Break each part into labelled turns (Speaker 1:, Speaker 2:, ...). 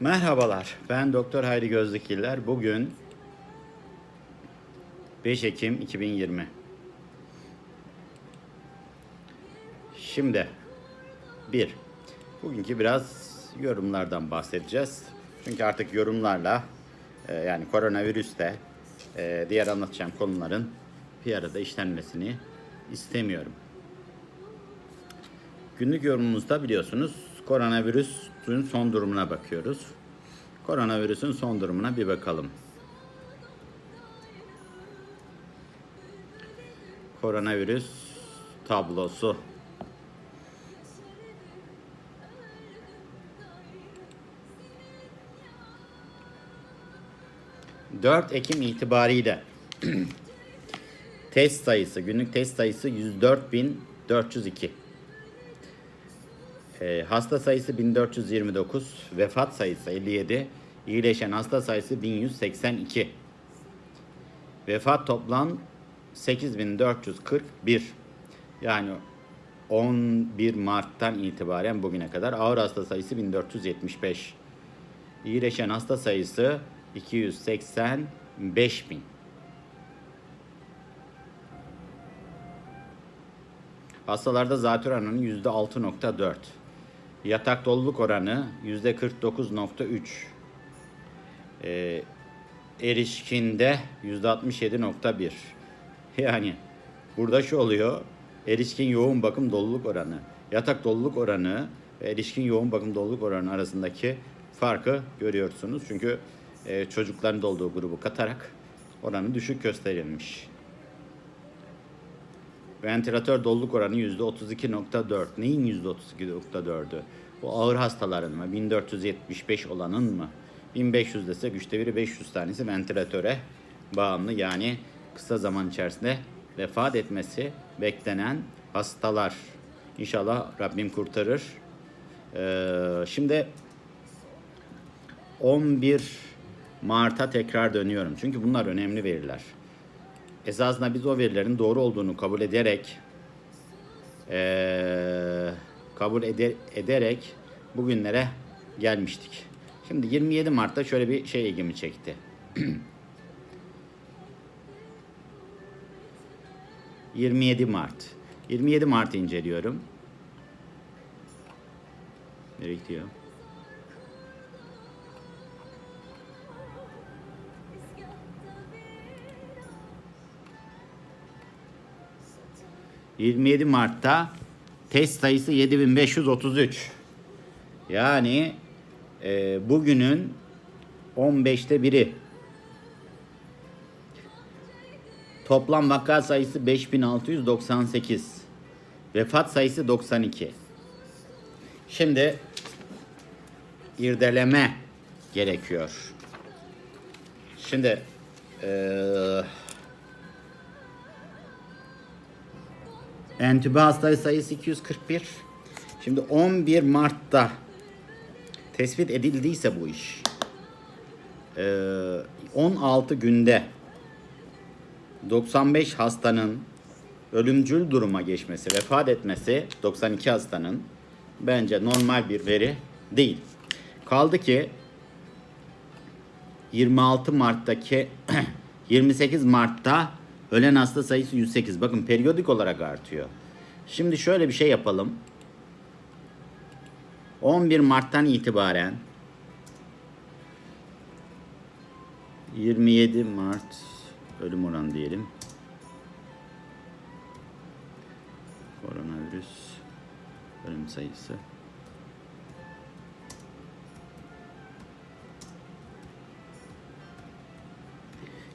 Speaker 1: Merhabalar, ben Doktor Hayri Gözlükiller. Bugün 5 Ekim 2020. Şimdi bir, bugünkü biraz yorumlardan bahsedeceğiz. Çünkü artık yorumlarla e, yani koronavirüste e, diğer anlatacağım konuların bir arada işlenmesini istemiyorum. Günlük yorumumuzda biliyorsunuz koronavirüsün son durumuna bakıyoruz. Koronavirüsün son durumuna bir bakalım. Koronavirüs tablosu. ...4 Ekim itibariyle test sayısı, günlük test sayısı 104.402. E, hasta sayısı 1429, vefat sayısı 57, iyileşen hasta sayısı 1182. Vefat toplam 8441. Yani 11 Mart'tan itibaren bugüne kadar ağır hasta sayısı 1475. İyileşen hasta sayısı 285 bin. Hastalarda zatür oranı %6.4. Yatak doluluk oranı %49.3. Ee, erişkinde %67.1. Yani burada şu oluyor. Erişkin yoğun bakım doluluk oranı. Yatak doluluk oranı ve erişkin yoğun bakım doluluk oranı arasındaki farkı görüyorsunuz. Çünkü e, çocukların dolduğu grubu katarak oranı düşük gösterilmiş. Ventilatör doluluk oranı %32.4. Neyin %32.4'ü? Bu ağır hastaların mı? 1475 olanın mı? 1500 dese güçte biri 500 tanesi ventilatöre bağımlı. Yani kısa zaman içerisinde vefat etmesi beklenen hastalar. İnşallah Rabbim kurtarır. Ee, şimdi 11 Mart'a tekrar dönüyorum. Çünkü bunlar önemli veriler esasında biz o verilerin doğru olduğunu kabul ederek eee, kabul eder, ederek bugünlere gelmiştik. Şimdi 27 Mart'ta şöyle bir şey ilgimi çekti. ...27 Mart. 27 Mart'ı inceliyorum. Nereye gidiyor? 27 Mart'ta test sayısı 7533. Yani e, bugünün 15'te biri. Toplam vaka sayısı 5698. Vefat sayısı 92. Şimdi irdeleme gerekiyor. Şimdi eee Entübe hastayı sayısı 241. Şimdi 11 Mart'ta tespit edildiyse bu iş 16 günde 95 hastanın ölümcül duruma geçmesi, vefat etmesi 92 hastanın bence normal bir veri değil. Kaldı ki 26 Mart'taki 28 Mart'ta Ölen hasta sayısı 108. Bakın periyodik olarak artıyor. Şimdi şöyle bir şey yapalım. 11 Mart'tan itibaren 27 Mart ölüm oranı diyelim. Koronavirüs ölüm sayısı.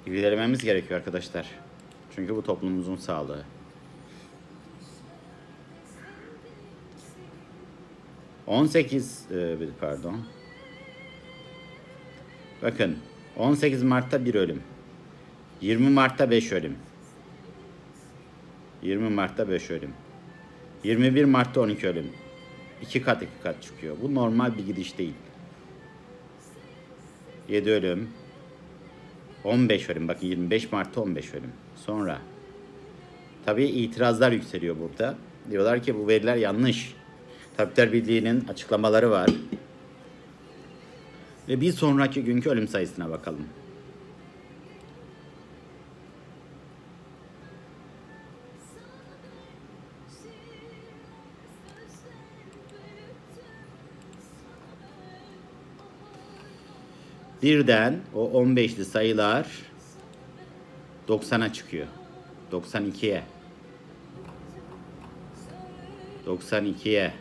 Speaker 1: İlgilenmemiz gerekiyor arkadaşlar. Çünkü bu toplumumuzun sağlığı. On sekiz e, pardon. Bakın 18 Mart'ta bir ölüm. 20 Mart'ta 5 ölüm. 20 Mart'ta 5 ölüm. 21 Mart'ta 12 ölüm. 2 kat 2 kat çıkıyor. Bu normal bir gidiş değil. 7 ölüm. 15 ölüm. Bakın 25 Mart'ta 15 ölüm. Sonra tabii itirazlar yükseliyor burada. Diyorlar ki bu veriler yanlış. Tabipler Birliği'nin açıklamaları var. Ve bir sonraki günkü ölüm sayısına bakalım. Birden o 15'li sayılar 90'a çıkıyor. 92'ye. 92'ye.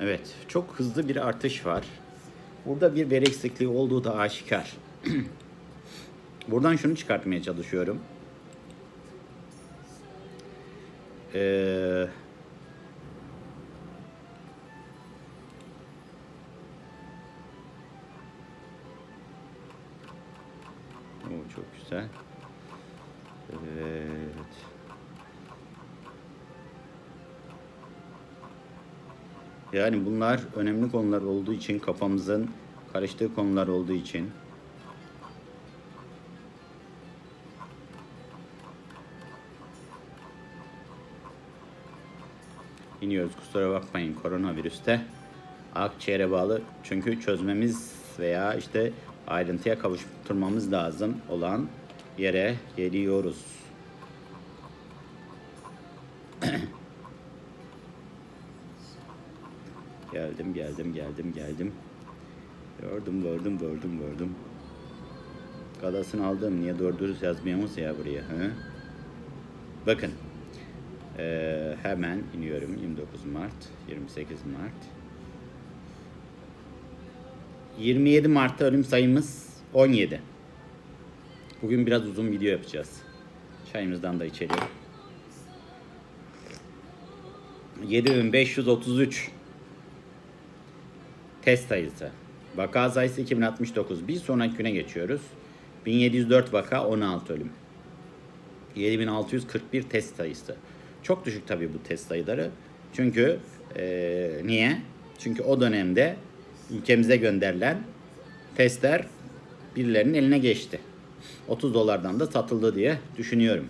Speaker 1: Evet, çok hızlı bir artış var. Burada bir veri eksikliği olduğu da aşikar. Buradan şunu çıkartmaya çalışıyorum. Ee, çok güzel. Evet. Yani bunlar önemli konular olduğu için kafamızın karıştığı konular olduğu için iniyoruz kusura bakmayın koronavirüste akciğere bağlı çünkü çözmemiz veya işte ayrıntıya kavuşturmamız lazım olan yere geliyoruz. Geldim, geldim, geldim, geldim. Gördüm, gördüm, gördüm, gördüm. Kadasını aldım. Niye doğru dürüst yazmıyorsunuz ya buraya? He? Bakın. Ee, hemen iniyorum. 29 Mart, 28 Mart. 27 Mart'ta ölüm sayımız 17. Bugün biraz uzun video yapacağız. Çayımızdan da içelim. 7533 test sayısı. Vaka sayısı 2069. Bir sonraki güne geçiyoruz. 1704 vaka 16 ölüm. 7641 test sayısı. Çok düşük tabii bu test sayıları. Çünkü eee, niye? Çünkü o dönemde ülkemize gönderilen testler birilerinin eline geçti. 30 dolardan da satıldı diye düşünüyorum.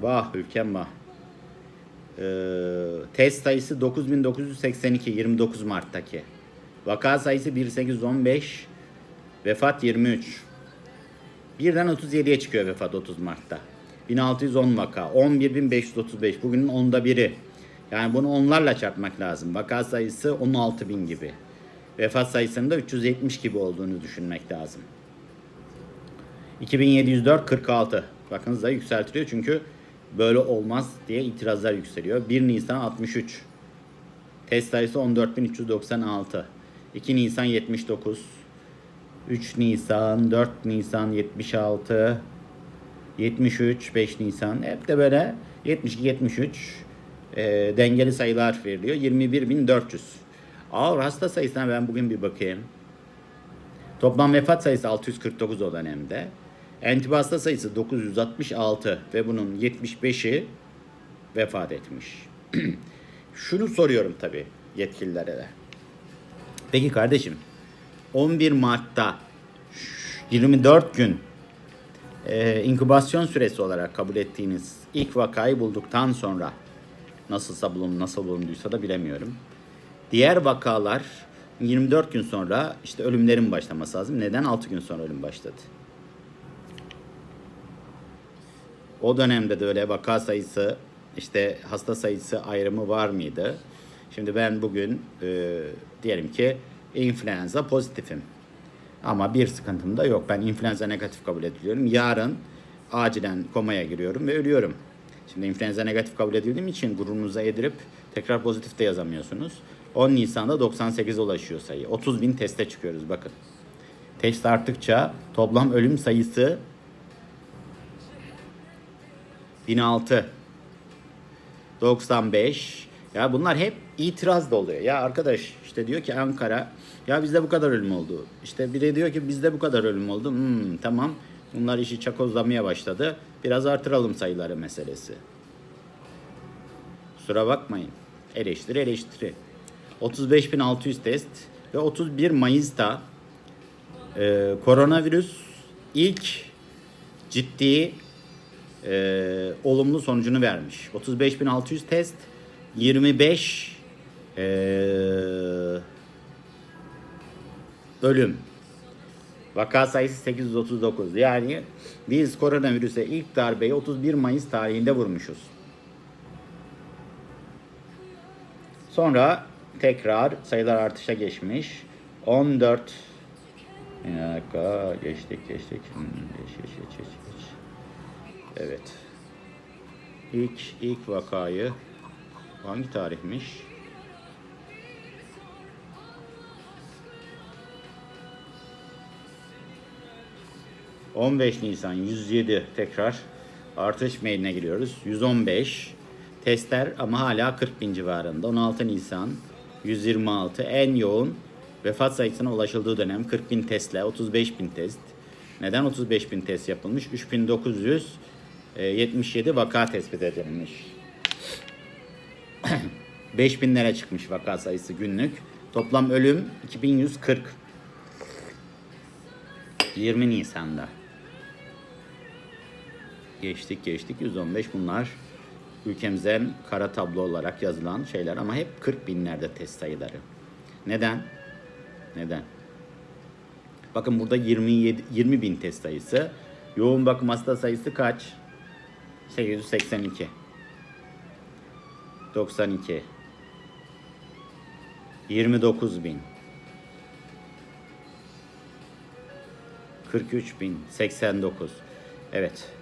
Speaker 1: Vah ülkem vah. Ee, test sayısı 9982 29 Mart'taki. Vaka sayısı 1815. Vefat 23. Birden 37'ye çıkıyor vefat 30 Mart'ta. 1610 vaka. 11535. Bugünün onda biri. Yani bunu onlarla çarpmak lazım. Vaka sayısı 16000 gibi. Vefat sayısının da 370 gibi olduğunu düşünmek lazım. 2704 46. Bakın da yükseltiliyor çünkü böyle olmaz diye itirazlar yükseliyor. 1 Nisan 63. Test sayısı 14396. 2 Nisan 79. 3 Nisan, 4 Nisan 76. 73, 5 Nisan. Hep de böyle 72, 73 e, dengeli sayılar veriliyor. 21.400. Ağır hasta sayısına ben bugün bir bakayım. Toplam vefat sayısı 649 o dönemde. Entübe hasta sayısı 966 ve bunun 75'i vefat etmiş. Şunu soruyorum tabii yetkililere de. Peki kardeşim 11 Mart'ta 24 gün e, inkübasyon süresi olarak kabul ettiğiniz ilk vakayı bulduktan sonra nasılsa bulun nasıl bulunduysa da bilemiyorum. Diğer vakalar 24 gün sonra işte ölümlerin başlaması lazım. Neden 6 gün sonra ölüm başladı? O dönemde de öyle vaka sayısı işte hasta sayısı ayrımı var mıydı? Şimdi ben bugün e, diyelim ki influenza pozitifim. Ama bir sıkıntım da yok. Ben influenza negatif kabul ediliyorum. Yarın acilen komaya giriyorum ve ölüyorum. Şimdi influenza negatif kabul edildiğim için gururunuza yedirip tekrar pozitif de yazamıyorsunuz. 10 Nisan'da 98 ulaşıyor sayı. 30 bin teste çıkıyoruz bakın. Test arttıkça toplam ölüm sayısı 1006 95 ya bunlar hep itiraz da oluyor. Ya arkadaş işte diyor ki Ankara ya bizde bu kadar ölüm oldu. İşte biri diyor ki bizde bu kadar ölüm oldu. Hmm, tamam bunlar işi çakozlamaya başladı. Biraz artıralım sayıları meselesi. Kusura bakmayın. Eleştiri eleştiri. 35.600 test ve 31 Mayıs'ta e, koronavirüs ilk ciddi e, olumlu sonucunu vermiş. 35.600 test, 25 e, ölüm. Vaka sayısı 839. Yani biz koronavirüse ilk darbeyi 31 Mayıs tarihinde vurmuşuz. Sonra tekrar sayılar artışa geçmiş. 14 bir dakika geçtik geçtik. Hmm, Geç, geç, geç, geç, geç. Evet. İlk ilk vakayı hangi tarihmiş? ...15 Nisan 107 tekrar artış mailine giriyoruz. 115 testler ama hala 40 bin civarında. 16 Nisan 126 en yoğun vefat sayısına ulaşıldığı dönem 40 bin testle 35 bin test. Neden 35 bin test yapılmış? 3977 vaka tespit edilmiş. 5000'lere çıkmış vaka sayısı günlük. Toplam ölüm 2140. 20 Nisan'da. Geçtik geçtik 115 bunlar ülkemizden kara tablo olarak yazılan şeyler ama hep 40 binlerde test sayıları. Neden? Neden? Bakın burada 27 20 bin test sayısı. Yoğun bakım hasta sayısı kaç? 882. 92. 29 bin. 43 bin. 89. Evet.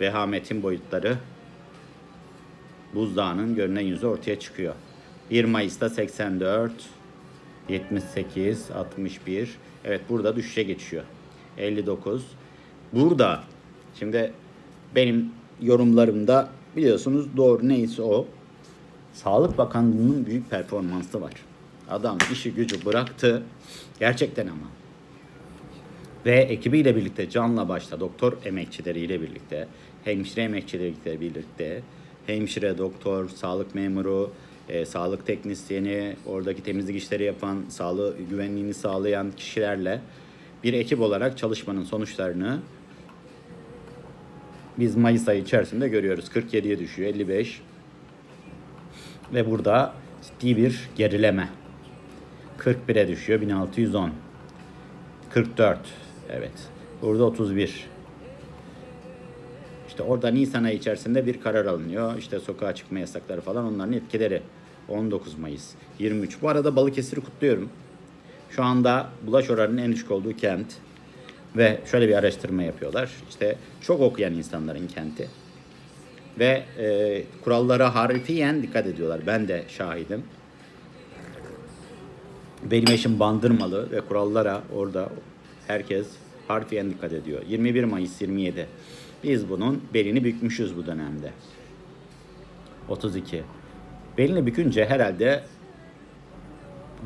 Speaker 1: Vehametin boyutları buzdağının görünen yüzü ortaya çıkıyor. 1 Mayıs'ta 84, 78, 61. Evet burada düşüşe geçiyor. 59. Burada şimdi benim yorumlarımda biliyorsunuz doğru neyse o. Sağlık Bakanlığı'nın büyük performansı var. Adam işi gücü bıraktı. Gerçekten ama. Ve ekibiyle birlikte canla başla doktor emekçileriyle birlikte, hemşire emekçileriyle birlikte, hemşire, doktor, sağlık memuru, e, sağlık teknisyeni, oradaki temizlik işleri yapan, sağlığı güvenliğini sağlayan kişilerle bir ekip olarak çalışmanın sonuçlarını biz Mayıs ayı içerisinde görüyoruz. 47'ye düşüyor, 55. Ve burada ciddi bir gerileme. 41'e düşüyor, 1610. 44. Evet. Burada 31. İşte orada Nisan ayı içerisinde bir karar alınıyor. İşte sokağa çıkma yasakları falan onların etkileri. 19 Mayıs, 23. Bu arada Balıkesir'i kutluyorum. Şu anda bulaş oranının en düşük olduğu kent. Ve şöyle bir araştırma yapıyorlar. İşte çok okuyan insanların kenti. Ve e, kurallara harfiyen dikkat ediyorlar. Ben de şahidim. Benim eşim bandırmalı ve kurallara orada herkes harfiyen dikkat ediyor. 21 Mayıs 27. Biz bunun belini bükmüşüz bu dönemde. 32. Belini bükünce herhalde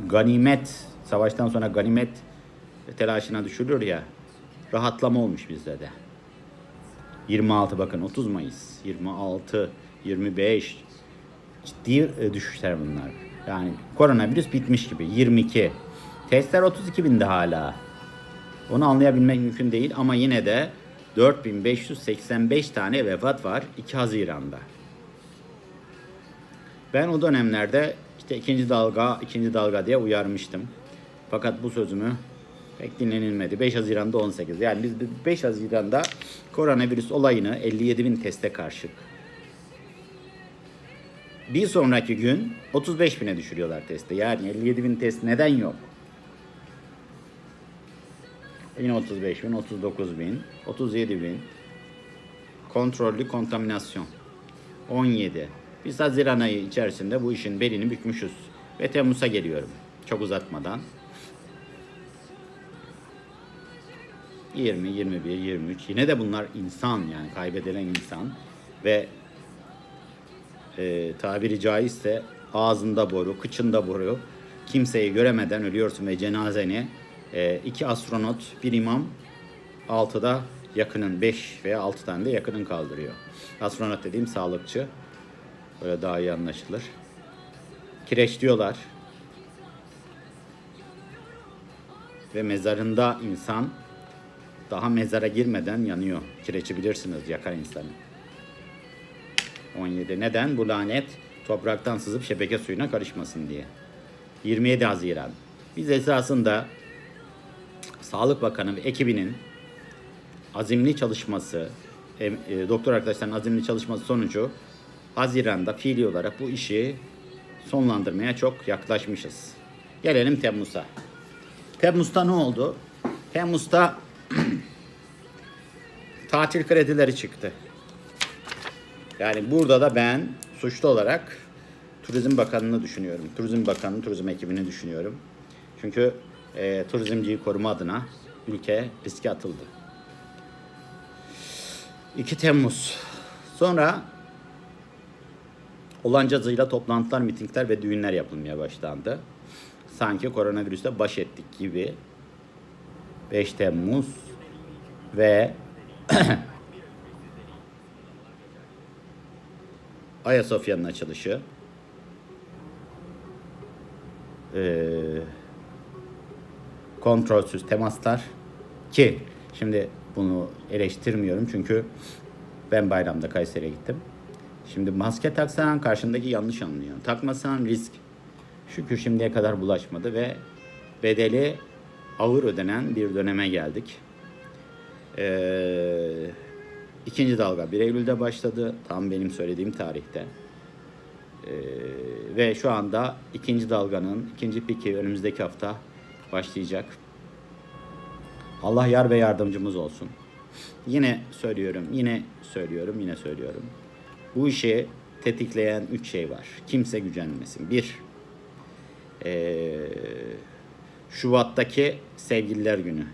Speaker 1: ganimet, savaştan sonra ganimet telaşına düşülür ya. Rahatlama olmuş bizde de. 26 bakın 30 Mayıs, 26, 25 ciddi e, düşüşler bunlar. Yani koronavirüs bitmiş gibi. 22. Testler 32 binde hala. Onu anlayabilmek mümkün değil ama yine de 4585 tane vefat var 2 Haziran'da. Ben o dönemlerde işte ikinci dalga, ikinci dalga diye uyarmıştım. Fakat bu sözümü pek dinlenilmedi. 5 Haziran'da 18. Yani biz 5 Haziran'da koronavirüs olayını 57 bin teste karşı bir sonraki gün 35 bine düşürüyorlar testi. Yani 57 bin test neden yok? Yine 35 bin, 39 bin, 37 bin. Kontrollü kontaminasyon. 17. Biz Haziran ayı içerisinde bu işin belini bükmüşüz. Ve Temmuz'a geliyorum. Çok uzatmadan. 20, 21, 23. Yine de bunlar insan yani kaybedilen insan. Ve e, tabiri caizse ağzında boru, kıçında boru. Kimseyi göremeden ölüyorsun ve cenazeni e, iki astronot, bir imam, altıda yakının, beş veya altı tane de yakının kaldırıyor. Astronot dediğim sağlıkçı. Böyle daha iyi anlaşılır. Kireçliyorlar. Ve mezarında insan daha mezara girmeden yanıyor. Kireçi bilirsiniz yakar insanı. 17. Neden? Bu lanet topraktan sızıp şebeke suyuna karışmasın diye. 27 Haziran. Biz esasında Sağlık Bakanı ve ekibinin azimli çalışması, em- e, doktor arkadaşların azimli çalışması sonucu Haziran'da fiili olarak bu işi sonlandırmaya çok yaklaşmışız. Gelelim Temmuz'a. Temmuz'da ne oldu? Temmuz'da tatil kredileri çıktı. Yani burada da ben suçlu olarak Turizm Bakanı'nı düşünüyorum. Turizm Bakanı, turizm ekibini düşünüyorum. Çünkü e, turizmciyi koruma adına ülke riske atıldı. 2 Temmuz. Sonra olancazıyla toplantılar, mitingler ve düğünler yapılmaya başlandı. Sanki koronavirüste baş ettik gibi. 5 Temmuz ve Ayasofya'nın açılışı. Ee, kontrolsüz temaslar ki şimdi bunu eleştirmiyorum çünkü ben bayramda Kayseri'ye gittim. Şimdi maske taksan karşındaki yanlış anlıyor. Takmasan risk. Şükür şimdiye kadar bulaşmadı ve bedeli ağır ödenen bir döneme geldik. Ee, ikinci dalga 1 Eylül'de başladı. Tam benim söylediğim tarihte. Ee, ve şu anda ikinci dalganın ikinci piki önümüzdeki hafta başlayacak. Allah yar ve yardımcımız olsun. Yine söylüyorum, yine söylüyorum, yine söylüyorum. Bu işi tetikleyen üç şey var. Kimse gücenmesin. Bir, ee, Şubat'taki Sevgililer Günü.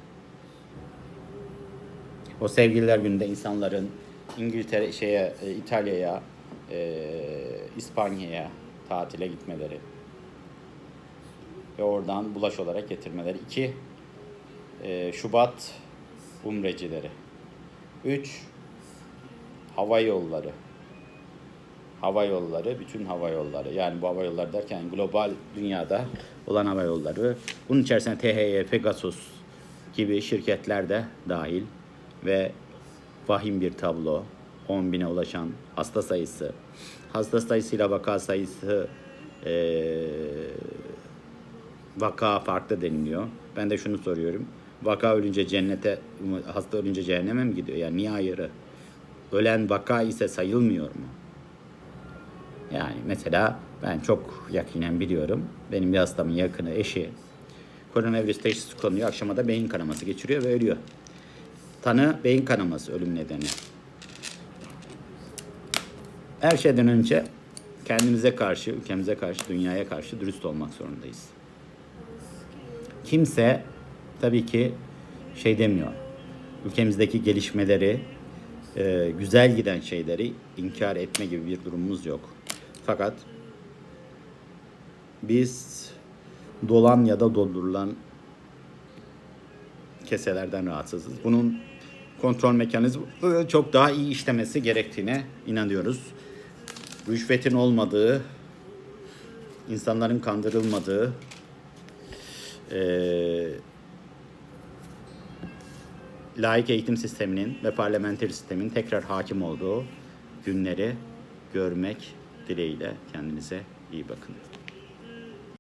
Speaker 1: O Sevgililer Günü'nde insanların İngiltere, şeye, e, İtalya'ya, e, İspanya'ya tatile gitmeleri ve oradan bulaş olarak getirmeleri. İki, e, Şubat umrecileri. Üç, hava yolları. Hava yolları, bütün hava yolları. Yani bu hava yolları derken global dünyada olan hava yolları. Bunun içerisine THY, Pegasus gibi şirketler de dahil ve vahim bir tablo. 10 bine ulaşan hasta sayısı. Hasta sayısıyla vaka sayısı eee, vaka farklı deniliyor. Ben de şunu soruyorum. Vaka ölünce cennete, hasta ölünce cehenneme mi gidiyor? Yani niye ayrı? Ölen vaka ise sayılmıyor mu? Yani mesela ben çok yakinen biliyorum. Benim bir hastamın yakını eşi koronavirüs teşhisi konuyor. Akşama da beyin kanaması geçiriyor ve ölüyor. Tanı beyin kanaması ölüm nedeni. Her şeyden önce kendimize karşı, ülkemize karşı, dünyaya karşı dürüst olmak zorundayız. Kimse tabii ki şey demiyor. Ülkemizdeki gelişmeleri, e, güzel giden şeyleri inkar etme gibi bir durumumuz yok. Fakat biz dolan ya da doldurulan keselerden rahatsızız. Bunun kontrol mekanizması çok daha iyi işlemesi gerektiğine inanıyoruz. Rüşvetin olmadığı, insanların kandırılmadığı, eee layık eğitim sisteminin ve parlamenter sistemin tekrar hakim olduğu günleri görmek dileğiyle kendinize iyi bakın.